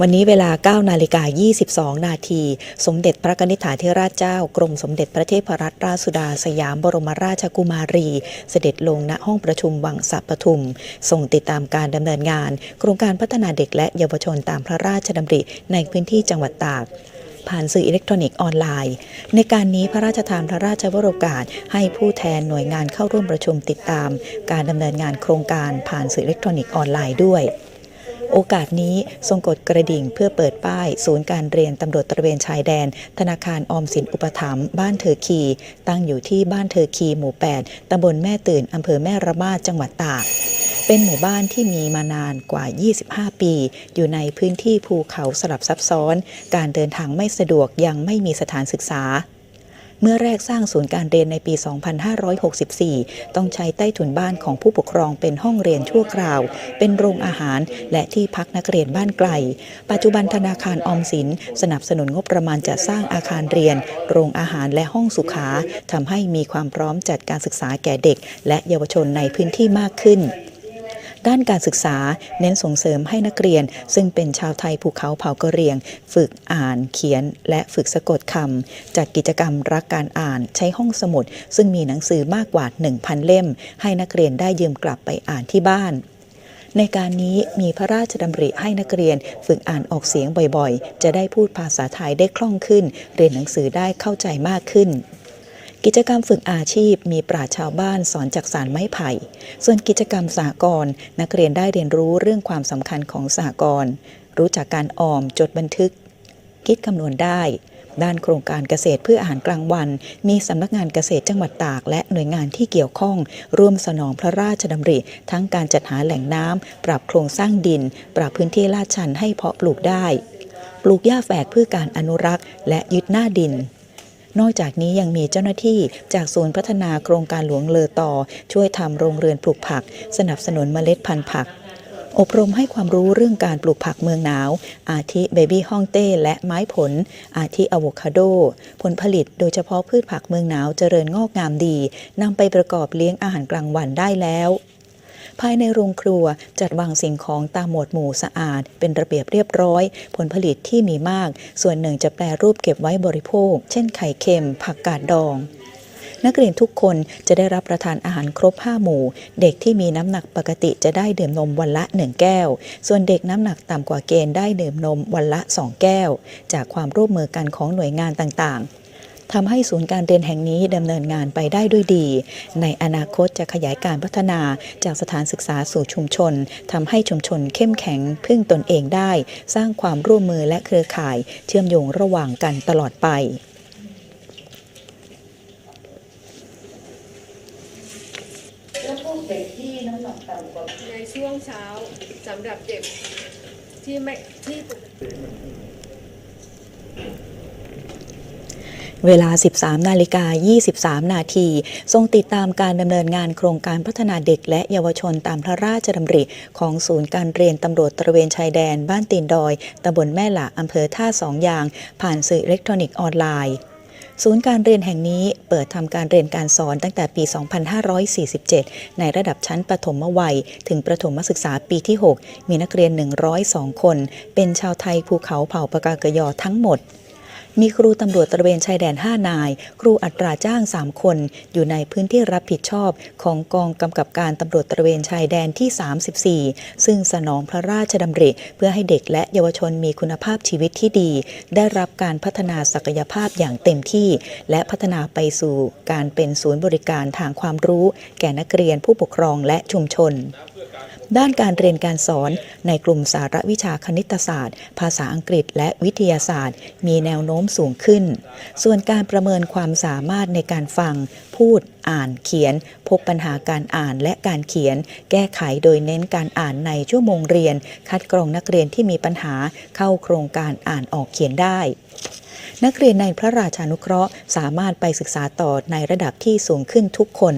วันนี้เวลา 9 นาฬิกา 22 นาที สมเด็จพระนิธิถาธิราชเจ้า กรมสมเด็จพระเทพรัตนราชสุดาสยามบรมราชกุมารี เสด็จลงณห้องประชุมวังสัปทุมส่งติดตามการดำเนินงาน โครงการพัฒนาเด็กและเยาวชนตามพระราชดำริในพื้นที่จังหวัดตากผ่านสื่ออิเล็กทรอนิกส์ออนไลน์ ในการนี้พระราชทานพระราชวโรกาส ให้ผู้แทนหน่วยงานเข้าร่วมประชุมติดตาม การดำเนินงานโครงการผ่านสื่ออิเล็กทรอนิกส์ออนไลน์ด้วย โอกาสนี้ทรงกดกระดิ่งเพื่อเปิดป้าย ศูนย์การเรียนตำรวจตระเวนชายแดน ธนาคารออมสินอุปถัมภ์บ้านเธอคี ตั้งอยู่ที่บ้านเธอคีหมู่ 8ตำบลแม่ตื่นอำเภอแม่ระมาดจังหวัดตากเป็นหมู่บ้านที่มีมานานกว่า 25 ปี อยู่ในพื้นที่ภูเขาสลับซับซ้อน การเดินทางไม่สะดวกยังไม่มีสถานศึกษา เมื่อแรกสร้างศูนย์การเรียนในปี 2564 ต้องใช้ใต้ถุนบ้านของผู้ปกครองเป็นห้องเรียนชั่วคราว เป็นโรงอาหาร และที่พักนักเรียนบ้านไกล ปัจจุบันธนาคารออมสิน สนับสนุนงบประมาณจะสร้างอาคารเรียน โรงอาหารและห้องสุขาทำให้มีความพร้อมจัดการศึกษาแก่เด็ก และเยาวชนในพื้นที่มากขึ้น ด้านการศึกษาเน้นส่งเสริมให้นักเรียน ซึ่งเป็นชาวไทยภูเขาเผ่ากะเหรี่ยง ฝึกอ่านเขียน และฝึกสะกดคำจัดกิจกรรมรักการอ่านใช้ห้องสมุด ซึ่งมีหนังสือมากกว่า 1,000 เล่ม ให้นักเรียนได้ยืมกลับไปอ่านที่บ้านในการนี้มีพระราชดำริให้นักเรียนฝึกอ่านออกเสียงบ่อยๆ จะได้พูดภาษาไทยได้คล่องขึ้น เรียนหนังสือได้เข้าใจมากขึ้น กิจกรรมฝึกอาชีพ มีปราชชาวบ้านสอนจากสารไม้ไผ่ ส่วนกิจกรรมสหกรณ์นักเรียนได้เรียนรู้เรื่องความสำคัญของสหกรณ์รู้จักการออมจดบันทึก คิดคำนวณได้ ด้านโครงการเกษตรเพื่ออาหารกลางวัน มีสำนักงานเกษตรจังหวัดตาก และหน่วยงานที่เกี่ยวข้อง ร่วมสนองพระราชดำริ ทั้งการจัดหาแหล่งน้ำปรับโครงสร้างดิน ปรับพื้นที่ลาดชันให้เพาะปลูกได้ ปลูกหญ้าแฝกเพื่อการอนุรักษ์ และยึดหน้าดิน นอกจากนี้ยังมีเจ้าหน้าที่จากศูนย์พัฒนาโครงการหลวงเลอต่อ ช่วยทำโรงเรือนปลูกผัก สนับสนุนเมล็ดพันธุ์ผัก อบรมให้ความรู้เรื่องการปลูกผักเมืองหนาว อาทิเบบี้ฮ่องเต้และไม้ผล อาทิอะโวคาโด ผลผลิตโดยเฉพาะพืชผักเมืองหนาวเจริญงอกงามดีนำไปประกอบเลี้ยงอาหารกลางวันได้แล้ว ภายในโรงครัวจัดวางสิ่งของตามหมวดหมู่สะอาด เป็นระเบียบเรียบร้อย ผลผลิตที่มีมาก ส่วนหนึ่งจะแปรรูปเก็บไว้บริโภค เช่นไข่เค็ม ผักกาดดองนักเรียนทุกคนจะได้รับประทานอาหารครบ 5 หมู่ เด็กที่มีน้ำหนักปกติจะได้ดื่มนมวันละ 1 แก้ว ส่วนเด็กน้ำหนักต่ำกว่าเกณฑ์ได้ดื่มนมวันละ 2 แก้ว จากความร่วมมือกันของหน่วยงานต่างๆ ทำให้ศูนย์การเรียนแห่งนี้ดำเนินงานไปได้ด้วยดี ในอนาคตจะขยายการพัฒนาจากสถานศึกษาสู่ชุมชนทำให้ชุมชนเข้มแข็งพึ่งตนเองได้ สร้างความร่วมมือและเครือข่าย เชื่อมโยงระหว่างกันตลอดไปแล้วพวกเด็กที่น้ำหนักต่ำกว่าในช่วงเช้าสำหรับเด็กที่ไม่ที่ เวลา 13 นาฬิกา 23 นาทีทรงติดตามการดำเนินงานโครงการพัฒนาเด็กและเยาวชนตามพระราชดำริ ของศูนย์การเรียนตำรวจตระเวนชายแดน บ้านตีนดอยตำบลแม่หละอำเภอท่าสองยาง ผ่านสื่ออิเล็กทรอนิกส์ออนไลน์ศูนย์การเรียนแห่งนี้เปิดทำการเรียนการสอนตั้งแต่ปี 2547 ในระดับชั้นประถมวัย ถึงประถมศึกษาปีที่ 6 มีนักเรียน 102 คน เป็นชาวไทยภูเขาเผ่าปากากยอทั้งหมด มีครูตำรวจตระเวนชายแดน 5 นาย ครูอัตราจ้าง 3 คน อยู่ในพื้นที่รับผิดชอบของกองกำกับการตำรวจตระเวนชายแดนที่ 34 ซึ่งสนองพระราชดำริ เพื่อให้เด็กและเยาวชนมีคุณภาพชีวิตที่ดี ได้รับการพัฒนาศักยภาพอย่างเต็มที่ และพัฒนาไปสู่การเป็นศูนย์บริการทางความรู้ แก่นักเรียนผู้ปกครองและชุมชน ด้านการเรียนการสอนในกลุ่มสาระวิชาคณิตศาสตร์ ภาษาอังกฤษ และวิทยาศาสตร์ มีแนวโน้มสูงขึ้น ส่วนการประเมินความสามารถในการฟัง พูด อ่านเขียน พบปัญหาการอ่านและการเขียน แก้ไขโดยเน้นการอ่านในชั่วโมงเรียน คัดกรองนักเรียนที่มีปัญหาเข้าโครงการอ่านออกเขียนได้นักเรียนในพระราชานุเคราะห์สามารถไปศึกษาต่อในระดับที่สูงขึ้นทุกคน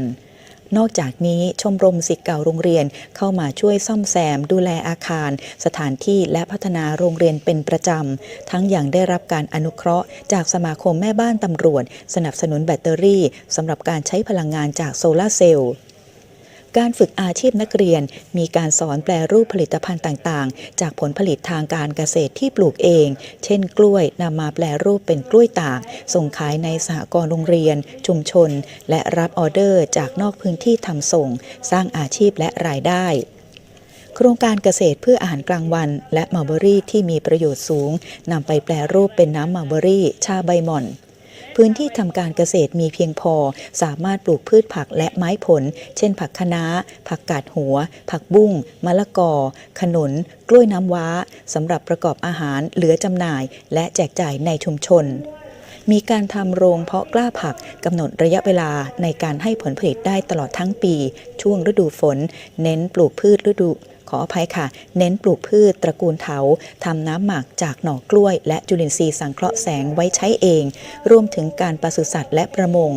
นอกจากนี้ชมรมสิทธิ์เก่าโรงเรียนเข้ามาช่วยซ่อมแซม ดูแลอาคาร สถานที่และพัฒนาโรงเรียนเป็นประจำ ทั้งอย่างได้รับการอนุเคราะห์ จากสมาคมแม่บ้านตำรวจ สนับสนุนแบตเตอรี่สำหรับการใช้พลังงานจากโซลาเซลล์ การฝึกอาชีพนักเรียน มีการสอนแปลรูปผลิตภัณฑ์ต่างๆ จากผลผลิตทางการเกษตรที่ปลูกเอง เช่น กล้วยนำมาแปลรูปเป็นกล้วยตาก ส่งขายในสหกรณ์โรงเรียน ชุมชน และรับออเดอร์จากนอกพื้นที่ทำส่ง สร้างอาชีพและรายได้โครงการเกษตรเพื่ออาหารกลางวัน และมัลเบอรี่ที่มีประโยชน์สูงนำไปแปลรูปเป็นน้ำมัลเบอรี่ ชาใบหม่อน พื้นที่ทำการเกษตรมีเพียงพอ สามารถปลูกพืชผักและไม้ผล เช่น ผักคะน้า ผักกาดหัว ผักบุ้ง มะละกอ ขนุน กล้วยน้ำว้าสำหรับประกอบอาหารเหลือจำหน่าย และแจกจ่ายในชุมชนมีการทำโรงเพาะกล้าผักกำหนดระยะเวลาในการให้ผลผลิตได้ตลอดทั้งปี ช่วงฤดูฝน เน้นปลูกพืชฤดู ขออภัยค่ะ เน้นปลูกพืชตระกูลเถาทำน้ำหมักจากหน่อกล้วย และจุลินทรีย์สังเคราะห์แสงไว้ใช้เอง รวมถึงการปศุสัตว์และประมง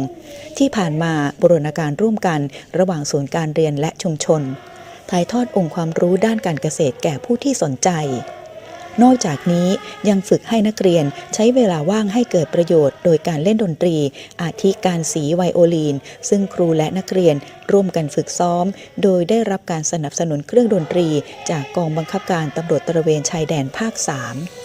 ที่ผ่านมาบรณาการร่วมกันระหว่างศูนย์การเรียนและชุมชนถ่ายทอดองค์ความรู้ด้านการเกษตรแก่ผู้ที่สนใจ นอกจากนี้ยังฝึกให้นักเรียนใช้เวลาว่างให้เกิดประโยชน์ โดยการเล่นดนตรี อาทิการสีไวโอลีน ซึ่งครูและนักเรียนร่วมกันฝึกซ้อม โดยได้รับการสนับสนุนเครื่องดนตรี จากกองบังคับการตำรวจตระเวนชายแดนภาค 3